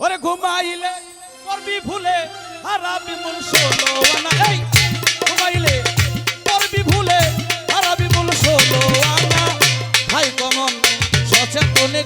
ওরে ঘুমাইলে করবি ভুলে, হারাবি মন সোলো আনা। এই, ঘুমাইলে করবি ভুলে, হারাবি মন সোলো আনা। ভাই কমন, সচেতনে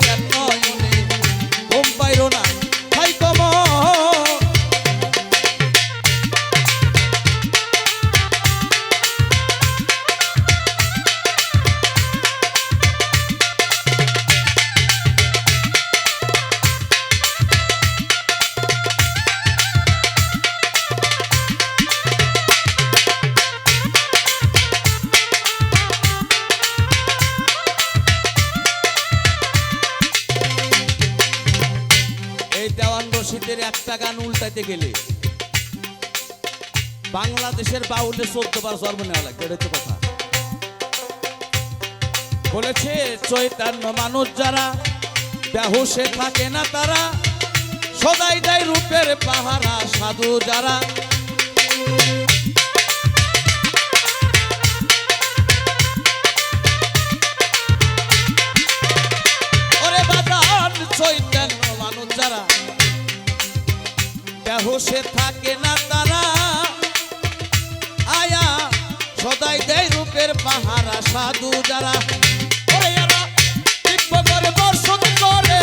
রশিদের একটা গান উল্টাইতে গেলে বাংলাদেশের বাউলে চোদ্দ বার জন্ম নেওয়া লাগবে, এটা হচ্ছে কথা। বলেছে, চৈতন্য মানুষ যারা বেহসে থাকে না তারা, সদাই দেয় রূপের পাহারা, সাধু যারা বেহুশে থাকে না তারা। আয়া সদাই দেয় রূপের পাহারা সাধু যারা। করে করে।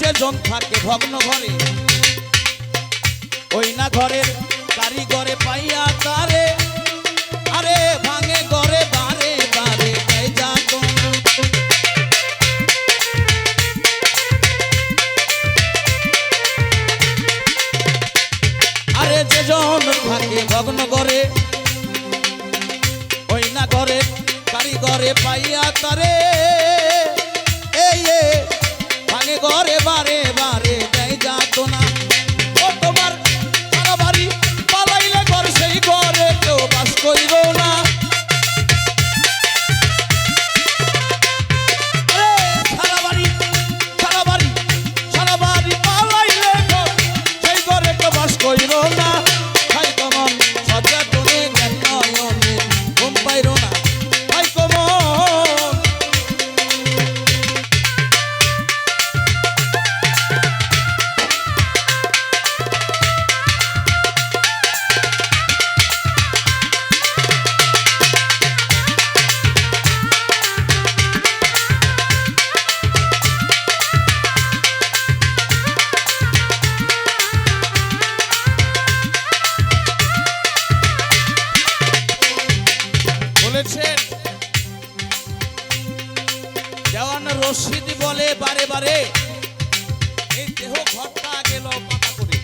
যে জন থাকে ভগ্ন ঘরে, ওই না ঘরের কারিগরে পাইয়া তারে, আরে ভাঙে ঘরে বারে বারে আরে যে জন থাকে ভগ্ন ঘরে, ওই না ঘরে কারিগরে পাইয়া তারে ভাঙে ঘরে বারে বারে দেয় যাত না। ও তোমার সারা বাড়ি পালাইলে ঘর সেই ঘরে কেউ বাস করিল না। আরে, সারা বলেছেন। দেওয়ান রশিদ বলে বারে বারে, এই দেহ ঘরটা গেল পাতা করে।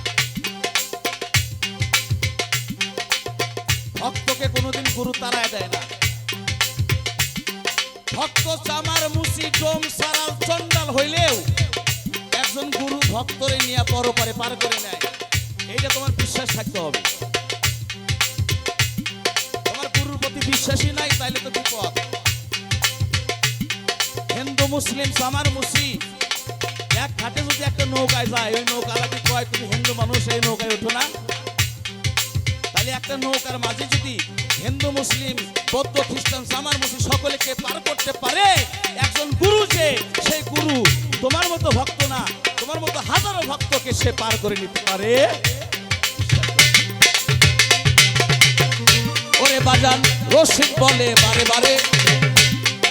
ভক্তকে কোনোদিন গুরু তারায় দেয় না। ভক্ত চামার মুসি, ডোম, সারাল চন্ডাল হইলেও একজন গুরু ভক্তরে নিয়ে পরপারে পার করে নেয়। এইটা তোমার বিশ্বাস থাকতে হবে। বিশ্বাসী নাই, তাইলে তো বিপদ। হিন্দু, মুসলিম, সামার, মুসি, এক ঘাটে যদি একটা নৌকায় যায়, ওই নৌকালাকে কয়, তুমি হিন্দু মানুষ, এই নৌকায় ওঠো না? তাহলে একটা নৌকার মাঝে যদি হিন্দু, মুসলিম, বৌদ্ধ, খ্রিস্টান, সামার, মুসি সকলকে পার করতে পারে, একজন গুরু যে, সেই গুরু তোমার মতো ভক্ত না, তোমার মতো হাজারো ভক্তকে সে পার করে নিতে পারে। ওরে বাজান রশিদ বলে বারে বারে।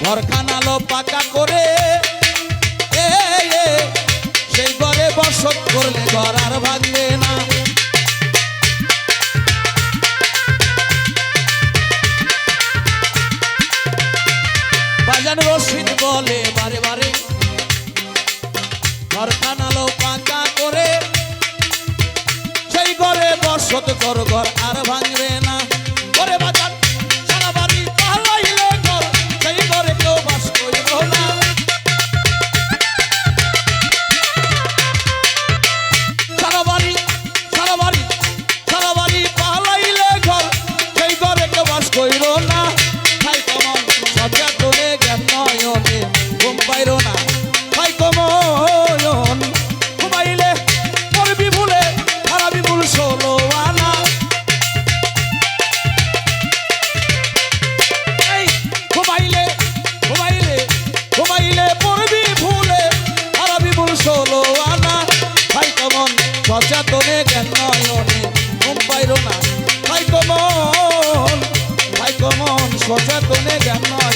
ঘর খানালো পাকা করে সেই ঘরে বসত করলে ঘর আর ভাঙবে না। রশিদ বলে বারে বারে। ঘর খানালো পাকা করে, সেই ঘরে বসত কর, ঘর আর সচেতনে জ্ঞান নয়নে ঘুম পাইরো না। ভাই কমন ভাই কমন সচেতনে জ্ঞান নয়নে।